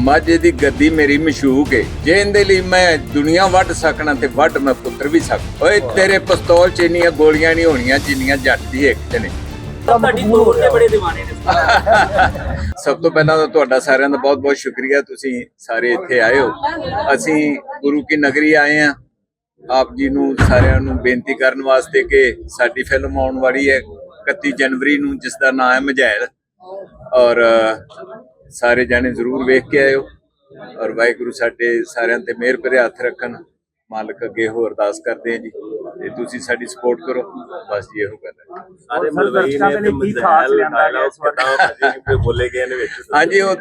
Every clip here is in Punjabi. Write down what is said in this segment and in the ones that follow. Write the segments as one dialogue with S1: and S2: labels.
S1: ਮਾਝੇ ਦੀ ਗੱਦੀ ਮੇਰੀ ਮਸ਼ੂਕ ਏ। ਜੇ ਇਹਦੇ ਲਈ ਮੈਂ ਦੁਨੀਆ ਵੱਢ ਸਕਣਾ ਤੇ ਵੱਢ ਮੈਂ ਪੁੱਤਰ ਵੀ ਸਕ ਓਏ ਤੇਰੇ ਪਿਸਤੌਲ ਚ ਇੰਨੀਆਂ ਗੋਲੀਆਂ ਨਹੀਂ ਹੋਣੀਆਂ ਜਿੰਨੀਆਂ ਜੱਟ ਦੀ ਇੱਕ ਚ ਨੇ।
S2: ਤੁਹਾਡੀ ਤੋਰ ਦੇ ਬੜੇ دیਵਾਨੇ ਨੇ।
S1: ਸਭ ਤੋਂ ਪਹਿਲਾਂ ਤਾਂ ਤੁਹਾਡਾ ਸਾਰਿਆਂ ਦਾ ਬਹੁਤ-ਬਹੁਤ ਸ਼ੁਕਰੀਆ। ਤੁਸੀਂ ਸਾਰੇ ਇੱਥੇ ਆਏ ਹੋ। ਅਸੀਂ ਗੁਰੂ ਕੀ ਨਗਰੀ ਆਏ ਆ ਆਪ ਜੀ ਨੂੰ ਸਾਰਿਆਂ ਨੂੰ ਬੇਨਤੀ ਕਰਨ ਵਾਸਤੇ ਕਿ ਸਾਡੀ ਫਿਲਮ ਆਉਣ ਵਾਲੀ ਹੈ। 31 ਜਨਵਰੀ ਨੂੰ ਜਿਸ ਦਾ ਨਾਮ ਹੈ ਮਝੈਲ। ਔਰ ਸਾਰੇ ਜਾਣੇ ਜ਼ਰੂਰ ਵੇਖ ਕੇ ਆਇਓ ਔਰ ਵਾਹਿਗੁਰੂ ਸਾਡੇ ਸਾਰਿਆਂ ਤੇ ਮਿਹਰ ਭਰੇ ਹੱਥ ਰੱਖਣ। ਮਾਲਕ ਅੱਗੇ ਹੋਰ ਅਰਦਾਸ ਕਰਦੇ ਆ ਜੀ। ਤੇ ਤੁਸੀਂ ਸਾਡੀ ਸਪੋਰਟ ਕਰੋ। ਬਸ ਜੀ ਇਹੋ ਗੱਲ ਹੈ।
S3: ਸਾਰੇ ਮਲਵਈ ਨੇ ਤੇ ਮਜ਼ਹਿਲ ਡਾਇਲੌਗ ਕਿਦਾਂ ਭਾਜੀ ਬੋਲੇ ਗਏ ਨੇ ਵਿੱਚ।
S1: ਹਾਂਜੀ ਉਹ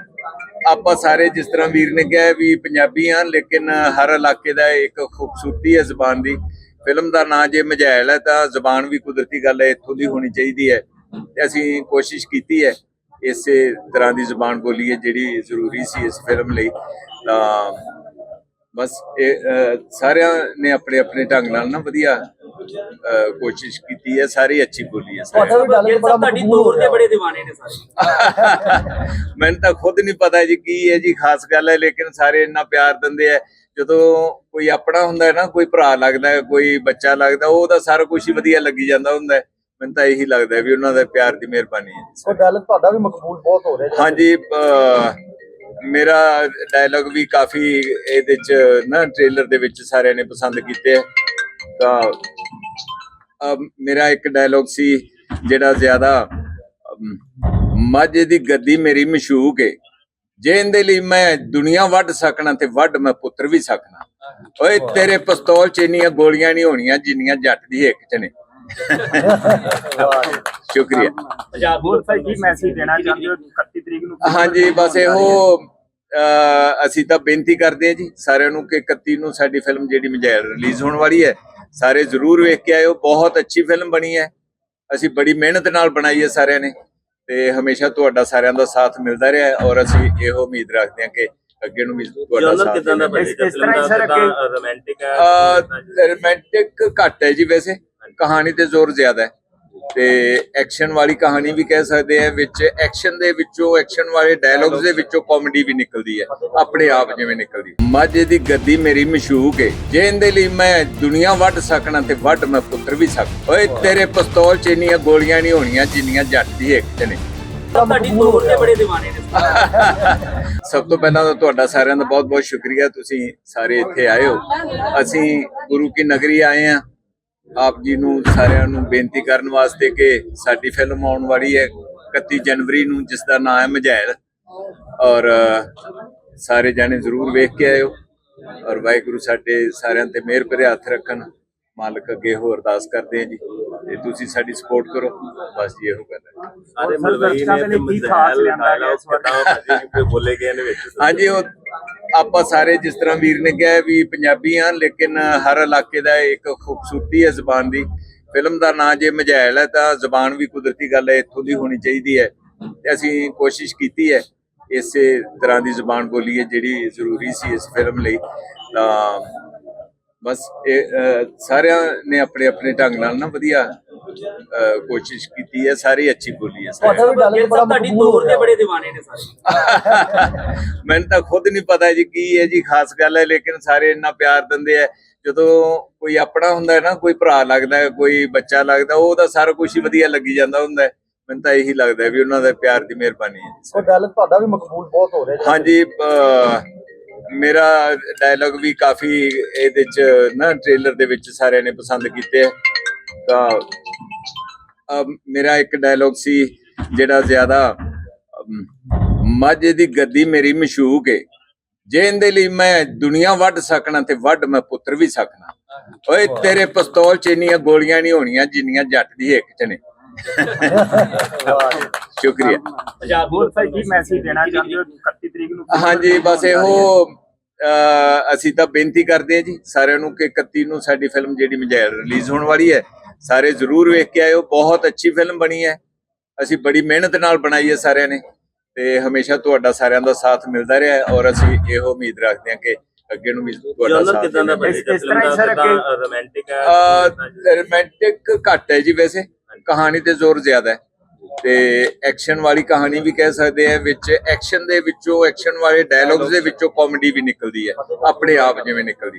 S1: ਆਪਾਂ ਸਾਰੇ ਜਿਸ ਤਰ੍ਹਾਂ ਵੀਰ ਨੇ ਕਿਹਾ ਹੈ ਵੀ ਪੰਜਾਬੀ ਹਾਂ ਲੇਕਿਨ ਹਰ ਇਲਾਕੇ ਦਾ ਇੱਕ ਖੂਬਸੂਰਤੀ ਹੈ ਜ਼ੁਬਾਨ ਦੀ। ਫਿਲਮ ਦਾ ਨਾਂ ਜੇ ਮਝੈਲ ਹੈ ਤਾਂ ਜ਼ੁਬਾਨ ਵੀ ਕੁਦਰਤੀ ਗੱਲ ਹੈ ਇੱਥੋਂ ਦੀ ਹੋਣੀ ਚਾਹੀਦੀ ਹੈ। ਤੇ ਅਸੀਂ ਕੋਸ਼ਿਸ਼ ਕੀਤੀ ਹੈ ਇਸੇ ਤਰ੍ਹਾਂ ਦੀ ਜ਼ੁਬਾਨ ਬੋਲੀਏ ਜਿਹੜੀ ਜ਼ਰੂਰੀ ਸੀ ਇਸ ਫਿਲਮ ਲਈ। ਤਾਂ ਬਸ ਇਹ ਸਾਰਿਆਂ ਨੇ ਆਪਣੇ ਆਪਣੇ ਢੰਗ ਨਾਲ ਨਾ ਵਧੀਆ ਕੋਸ਼ਿਸ਼ ਕੀਤੀ ਹੈ। ਸਾਰੀ ਅੱਛੀ ਬੋਲੀ ਹੈ ਸਾਰਿਆਂ ਨੇ।
S2: ਤੁਹਾਡੀ ਤੋਰ ਦੇ ਬੜੇ دیਵਾਨੇ ਨੇ ਸਾਰੇ।
S1: ਮੈਨੂੰ ਤਾਂ ਖੁਦ ਨਹੀਂ ਪਤਾ ਜੀ ਕੀ ਹੈ ਜੀ ਖਾਸ ਗੱਲ ਹੈ ਲੇਕਿਨ ਸਾਰੇ ਇੰਨਾ ਪਿਆਰ ਦਿੰਦੇ ਆ ਜਦੋਂ ਕੋਈ ਆਪਣਾ ਹੁੰਦਾ ਹੈ ਨਾ ਕੋਈ ਭਰਾ ਲੱਗਦਾ ਹੈ ਕੋਈ ਬੱਚਾ ਲੱਗਦਾ ਉਹਦਾ ਸਾਰਾ ਕੁਝ ਹੀ ਵਧੀਆ ਲੱਗੀ ਜਾਂਦਾ ਹੁੰਦਾ ਹੈ। ਮੈਨੂੰ ਤਾਂ ਇਹੀ ਲੱਗਦਾ ਵੀ ਉਹਨਾਂ ਦਾ ਪਿਆਰ ਦੀ ਮਿਹਰਬਾਨੀ ਹੈ
S4: ਉਹ ਗੱਲ ਤੁਹਾਡਾ ਵੀ ਮਕਬੂਲ ਬਹੁਤ ਹੋ ਰਿਹਾ
S1: ਹਾਂਜੀ ਮੇਰਾ ਡਾਇਲੌਗ ਵੀ ਕਾਫੀ ਇਹਦੇ ਚ ਨਾ ਟ੍ਰੇਲਰ ਦੇ ਵਿੱਚ ਸਾਰਿਆਂ ਨੇ ਪਸੰਦ ਕੀਤੇ। ਤਾਂ ਮੇਰਾ ਇੱਕ ਡਾਇਲੌਗ ਸੀ ਜਿਹੜਾ ਜ਼ਿਆਦਾ ਮਾਝੇ ਦੀ ਗੱਦੀ ਮੇਰੀ ਮਸ਼ੂਕ ਏ। ਜੇ ਇਹਦੇ ਲਈ ਮੈਂ ਦੁਨੀਆ ਵੱਢ ਸਕਣਾ ਤੇ ਵੱਢ ਮੈਂ ਪੁੱਤਰ ਵੀ ਸਕਣਾ। ਓਏ ਤੇਰੇ ਪਿਸਤੌਲ ਚ ਇੰਨੀਆਂ ਗੋਲੀਆਂ ਨਹੀਂ ਹੋਣੀਆਂ ਜਿੰਨੀਆਂ ਜੱਟ ਦੀ ਇੱਕ ਚ ਨੇ। ਸ਼ੁਕਰੀਆ।
S4: ਹੋਰ ਸਰ ਕੀ ਮੈਸੇਜ ਦੇਣਾ ਚਾਹੁੰਦੇ ਹੋ? 31 ਤਰੀਕ ਨੂੰ
S1: ਹਾਂਜੀ ਬਸ ਇਹੋ ਅਸੀਂ ਤਾਂ ਬੇਨਤੀ ਕਰਦੇ ਹਾਂ ਜੀ ਸਾਰਿਆਂ ਨੂੰ ਕਿ 31 ਨੂੰ ਸਾਡੀ ਫਿਲਮ ਜਿਹੜੀ ਮਜੈਲ ਰਿਲੀਜ਼ ਹੋਣ ਵਾਲੀ ਹੈ ਸਾਰੇ ਜ਼ਰੂਰ ਵੇਖ ਕੇ ਆਇਓ ਬਹੁਤ ਅੱਛੀ ਫਿਲਮ ਬਣੀ ਹੈ। ਅਸੀਂ ਬੜੀ ਮਿਹਨਤ ਨਾਲ ਬਣਾਈ ਹੈ ਸਾਰਿਆਂ ਨੇ ਤੇ ਹਮੇਸ਼ਾ ਤੁਹਾਡਾ ਸਾਰਿਆਂ ਦਾ ਸਾਥ ਮਿਲਦਾ ਰਿਹਾ ਹੈ ਔਰ ਅਸੀਂ ਇਹੋ ਉਮੀਦ ਰੱਖਦੇ ਹਾਂ ਕਿ ਅੱਗੇ ਨੂੰ ਵੀ ਤੁਹਾਡਾ ਸਾਥ
S3: ਕਿਦਾਂ ਦਾ
S4: ਅੱਗੇ-
S3: ਰੋਮਾਂਟਿਕ ਹੈ?
S1: ਰੋਮਾਂਟਿਕ ਘੱਟ ਹੈ ਜੀ ਵੈਸੇ। ਕਹਾਣੀ ਤੇ ਜ਼ੋਰ ਜ਼ਿਆਦਾ ਹੈ। ਤੇ ਐਕਸ਼ਨ ਵਾਲੀ ਕਹਾਣੀ ਵੀ ਕਹਿ ਸਕਦੇ ਆ ਵਿੱਚ ਐਕਸ਼ਨ ਦੇ ਵਿੱਚੋਂ ਐਕਸ਼ਨ ਵਾਲੇ ਡਾਇਲੌਗਸ ਦੇ ਵਿੱਚੋਂ ਕਾਮੇਡੀ ਵੀ ਨਿਕਲਦੀ ਹੈ। ਆਪਣੇ ਆਪ ਜਿਵੇਂ ਨਿਕਲਦੀ। ਮਾਝੇ ਦੀ ਗੱਦੀ ਮੇਰੀ ਮਸ਼ੂਕ ਏ ਜੇ ਇਹਦੇ ਲਈ ਮੈਂ ਦੁਨੀਆ ਵੱਢ ਸਕਣਾ ਤੇ ਵੱਢ ਮੈਂ ਪੁੱਤਰ ਵੀ ਸਕ ਓਏ ਤੇਰੇ ਪਿਸਤੌਲ ਚ ਇੰਨੀਆਂ ਗੋਲੀਆਂ ਨਹੀਂ ਹੋਣੀਆਂ ਜਿੰਨੀਆਂ ਜੱਟ ਦੀ ਇੱਕ ਚ ਨੇ
S2: ਤੁਹਾਡੀ ਤੋਰ ਦੇ ਬੜੇ دیਵਾਨੇ ਨੇ।
S1: ਸਭ ਤੋਂ ਪਹਿਲਾਂ ਤਾਂ ਤੁਹਾਡਾ ਸਾਰਿਆਂ ਦਾ ਬਹੁਤ-ਬਹੁਤ ਸ਼ੁਕਰੀਆ। ਤੁਸੀਂ ਸਾਰੇ ਇੱਥੇ ਆਏ ਹੋ। ਅਸੀਂ ਗੁਰੂ ਕੀ ਨਗਰੀ ਆਏ ਆ ਆਪ ਜੀ ਨੂੰ ਸਾਰਿਆਂ ਨੂੰ ਬੇਨਤੀ ਕਰਨ ਵਾਸਤੇ ਕਿ ਸਾਡੀ ਫਿਲਮ ਆਉਣ ਵਾਲੀ ਹੈ 31 ਜਨਵਰੀ ਨੂੰ ਜਿਸ ਦਾ ਨਾਮ ਹੈ ਮਝੈਲ। ਔਰ ਸਾਰੇ ਜਾਣੇ ਜ਼ਰੂਰ ਵੇਖ ਕੇ ਆਇਓ। ਔਰ ਵਾਹਿਗੁਰੂ ਸਾਡੇ ਸਾਰਿਆਂ ਤੇ ਮਿਹਰ ਭਰੇ ਹੱਥ ਰੱਖਣ। ਮਾਲਕ ਅੱਗੇ ਹੋਰ ਅਰਦਾਸ ਕਰਦੇ ਆ ਜੀ। ਤੇ ਤੁਸੀਂ ਸਾਡੀ ਸਪੋਰਟ ਕਰੋ। ਬਸ ਜੀ ਇਹੋ ਗੱਲ ਹੈ।
S3: ਸਾਰੇ ਮਲਵਈ ਨੇ ਤੇ
S4: ਕੀ ਖਾਸ ਲਿਆਂਦਾ
S3: ਡਾਇਲੌਗ
S4: ਇਸ ਵਾਰ?
S3: ਭਾਜੀ ਬੋਲੇ ਗਏ ਨੇ ਵਿੱਚ।
S1: ਹਾਂਜੀ ਉਹ ਆਪਾਂ ਸਾਰੇ ਜਿਸ ਤਰ੍ਹਾਂ ਵੀਰ ਨੇ ਕਿਹਾ ਵੀ ਪੰਜਾਬੀ ਹਾਂ ਲੇਕਿਨ ਹਰ ਇਲਾਕੇ ਦਾ ਇੱਕ ਖੂਬਸੂਰਤੀ ਹੈ ਜ਼ਬਾਨ ਦੀ। ਫਿਲਮ ਦਾ ਨਾਂ ਜੇ ਮਝੈਲ ਹੈ, ਤਾਂ ਜ਼ਬਾਨ ਵੀ ਕੁਦਰਤੀ ਗੱਲ ਹੈ, ਇੱਥੋਂ ਦੀ ਹੋਣੀ ਚਾਹੀਦੀ ਹੈ। ਤੇ ਅਸੀਂ ਕੋਸ਼ਿਸ਼ ਕੀਤੀ ਹੈ, ਇਸੇ ਤਰ੍ਹਾਂ ਦੀ ਜ਼ੁਬਾਨ ਬੋਲੀਏ ਜਿਹੜੀ ਜ਼ਰੂਰੀ ਸੀ ਇਸ ਫਿਲਮ ਲਈ। ਤਾਂ ਬਸ ਇਹ ਸਾਰਿਆਂ ਨੇ ਆਪਣੇ ਆਪਣੇ ਢੰਗ ਨਾਲ ਨਾ ਵਧੀਆ ਕੋਸ਼ਿਸ਼ ਕੀਤੀ ਹੈ ਸਾਰੀ ਅੱਛੀ ਬੋਲੀ ਹੈ।
S4: ਤੁਹਾਡਾ ਹੋ
S2: ਤੋਰ ਦੇ ਬੜੇ دیਵਾਨੇ ਨੇ ਸਾਰੇ।
S1: ਮੈਨੂੰ ਤਾਂ ਖੁਦ ਨਹੀਂ ਪਤਾ ਜੀ ਕੀ ਹੈ ਜੀ ਖਾਸ ਗੱਲ ਹੈ ਲੇਕਿਨ ਸਾਰੇ ਇੰਨਾ ਪਿਆਰ ਦਿੰਦੇ ਆ ਜਦੋਂ ਕੋਈ ਆਪਣਾ ਹੁੰਦਾ ਹੈ ਨਾ ਕੋਈ ਭਰਾ ਲੱਗਦਾ ਹੈ ਕੋਈ ਬੱਚਾ ਲੱਗਦਾ ਉਹਦਾ ਸਾਰਾ ਕੁਝ ਹੀ ਵਧੀਆ ਲੱਗੀ ਜਾਂਦਾ ਹੁੰਦਾ ਹੈ। ਮੈਨੂੰ ਤਾਂ ਇਹੀ ਲੱਗਦਾ ਵੀ ਉਹਨਾਂ ਦਾ ਪਿਆਰ ਦੀ ਮਿਹਰਬਾਨੀ ਹੈ
S4: ਉਹ ਗੱਲ ਤੁਹਾਡਾ ਵੀ ਮਕਬੂਲ ਬਹੁਤ ਹੋ ਰਿਹਾ
S1: ਹਾਂਜੀ ਮੇਰਾ ਡਾਇਲੌਗ ਵੀ ਕਾਫੀ ਇਹਦੇ ਚ ਨਾ ਟ੍ਰੇਲਰ ਦੇ ਵਿੱਚ ਸਾਰਿਆਂ ਨੇ ਪਸੰਦ ਕੀਤੇ ਤਾਂ ਮੇਰਾ ਇੱਕ ਡਾਇਲੌਗ ਸੀ ਜਿਹੜਾ ਜ਼ਿਆਦਾ ਮਾਝੇ ਦੀ ਗੱਦੀ ਮੇਰੀ ਮਸ਼ੂਕ ਏ। ਜੇ ਇਹਦੇ ਲਈ ਮੈਂ ਦੁਨੀਆ ਵੱਢ ਸਕਣਾ ਤੇ ਵੱਢ ਮੈਂ ਪੁੱਤਰ ਵੀ ਸਕਣਾ। ਓਏ ਤੇਰੇ ਪਿਸਤੌਲ ਚ ਇੰਨੀਆਂ ਗੋਲੀਆਂ ਨਹੀਂ ਹੋਣੀਆਂ ਜਿੰਨੀਆਂ ਜੱਟ ਦੀ ਇੱਕ ਚ ਨੇ। ਸ਼ੁਕਰੀਆ।
S2: ਆਜ਼ਾਦ
S4: ਹੋਰ ਸਰ ਕੀ ਮੈਸੇਜ ਦੇਣਾ ਚਾਹੁੰਦੇ ਹੋ? 31 ਤਰੀਕ ਨੂੰ
S1: ਹਾਂਜੀ ਬਸ ਇਹੋ ਅਸੀਂ ਤਾਂ ਬੇਨਤੀ ਕਰਦੇ ਹਾਂ ਜੀ ਸਾਰਿਆਂ ਨੂੰ ਕਿ 31 ਨੂੰ ਸਾਡੀ ਫਿਲਮ ਜਿਹੜੀ ਮਝੈਲ ਰਿਲੀਜ਼ ਹੋਣ ਵਾਲੀ ਹੈ ਸਾਰੇ ਜ਼ਰੂਰ ਵੇਖ ਕੇ ਆਇਓ ਬਹੁਤ ਅੱਛੀ ਫਿਲਮ ਬਣੀ ਹੈ। ਅਸੀਂ ਬੜੀ ਮਿਹਨਤ ਨਾਲ ਬਣਾਈ ਹੈ ਸਾਰਿਆਂ ਨੇ ਤੇ ਹਮੇਸ਼ਾ ਤੁਹਾਡਾ ਸਾਰਿਆਂ ਦਾ ਸਾਥ ਮਿਲਦਾ ਰਿਹਾ ਹੈ ਔਰ ਅਸੀਂ ਇਹੋ ਉਮੀਦ ਰੱਖਦੇ ਹਾਂ ਕਿ ਅੱਗੇ ਨੂੰ ਵੀ ਤੁਹਾਡਾ ਸਾਥ
S3: ਕਿਦਾਂ ਦਾ ਰੋਮਾਂਟਿਕ ਹੈ
S1: ਰੋਮਾਂਟਿਕ ਘੱਟ ਹੈ ਜੀ ਵੈਸੇ ਕਹਾਣੀ ਤੇ ਜ਼ੋਰ ਜ਼ਿਆਦਾ ਹੈ। ਤੇ ਐਕਸ਼ਨ ਵਾਲੀ ਕਹਾਣੀ ਵੀ ਕਹਿ ਸਕਦੇ ਆ, ਵਿੱਚ ਐਕਸ਼ਨ ਦੇ ਵਿੱਚੋਂ ਐਕਸ਼ਨ ਵਾਲੇ ਡਾਇਲੌਗਸ ਦੇ ਵਿੱਚੋਂ ਕਾਮੇਡੀ ਵੀ ਨਿਕਲਦੀ ਹੈ, ਆਪਣੇ ਆਪ ਜਿਵੇਂ ਨਿਕਲਦੀ